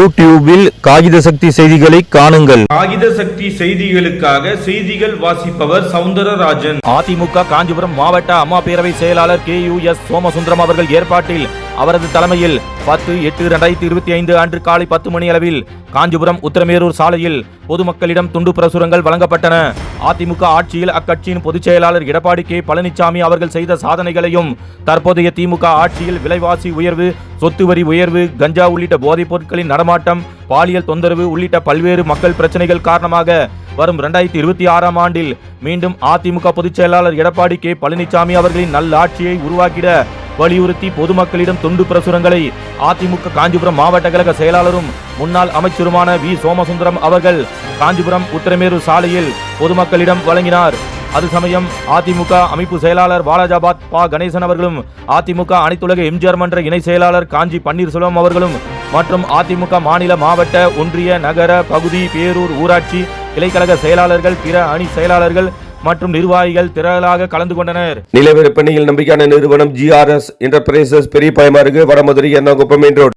யூடியூபில் காகித சக்தி செய்திகளை காணுங்கள். காகித சக்தி செய்திகளுக்காக செய்திகள் வாசிப்பவர் சவுந்தரராஜன். அதிமுக காஞ்சிபுரம் மாவட்ட அம்மா பேரவை செயலாளர் கே யு எஸ் சோமசுந்தரம் அவர்கள் ஏற்பாட்டில் அவரது தலைமையில் பத்து எட்டு இரண்டாயிரத்தி இருபத்தி ஐந்து அன்று காலை பத்து மணி அளவில் காஞ்சிபுரம் உத்தரமேரூர் சாலையில் பொதுமக்களிடம் துண்டு பிரசுரங்கள் வழங்கப்பட்டன. அதிமுக ஆட்சியில் அக்கட்சியின் பொதுச் செயலாளர் எடப்பாடி கே. பழனிசாமி அவர்கள் செய்த சாதனைகளையும் தற்போதைய திமுக ஆட்சியில் விலைவாசி உயர்வு சொத்து வரி உயர்வு கஞ்சா உள்ளிட்ட போதைப் பொருட்களின் நடமாட்டம் பாலியல் தொந்தரவு உள்ளிட்ட பல்வேறு மக்கள் பிரச்சனைகள் காரணமாக வரும் இரண்டாயிரத்தி இருபத்தி ஆறாம் ஆண்டில் மீண்டும் அதிமுக பொதுச் செயலாளர் எடப்பாடி கே. பழனிசாமி அவர்களின் நல்லாட்சியை உருவாக்கிட வலியுறுத்தி பொதுமக்களிடம் துண்டு பிரசுரங்களை அதிமுக காஞ்சிபுரம் மாவட்ட கழக செயலாளரும் முன்னாள் அமைச்சருமான வி. சோமசுந்தரம் அவர்கள் காஞ்சிபுரம் உத்தரமேரூர் சாலையில் பொதுமக்களிடம் வழங்கினார். அது சமயம் அதிமுக அமைப்பு செயலாளர் வாலாஜாபாத் பா. கணேசன் அவர்களும் அதிமுக அனைத்துலக எம்ஜிஆர் மன்ற இணை செயலாளர் காஞ்சி பன்னீர்செல்வம் அவர்களும் மற்றும் அதிமுக மாநில மாவட்ட ஒன்றிய நகர பகுதி பேரூர் ஊராட்சி கிளைக்கழக செயலாளர்கள் பிற அணி செயலாளர்கள் மற்றும் நிர்வாகிகள் திரளாக கலந்து கொண்டனர். நிலவிற்பனையில் நம்பிக்கையான நிறுவனம் ஜிஆர்எஸ் என்டர்பிரைசஸ் பெரிய பயமாருக்கு வடமதுரை எர்ணாகுப்பம் குப்பம் ரோடு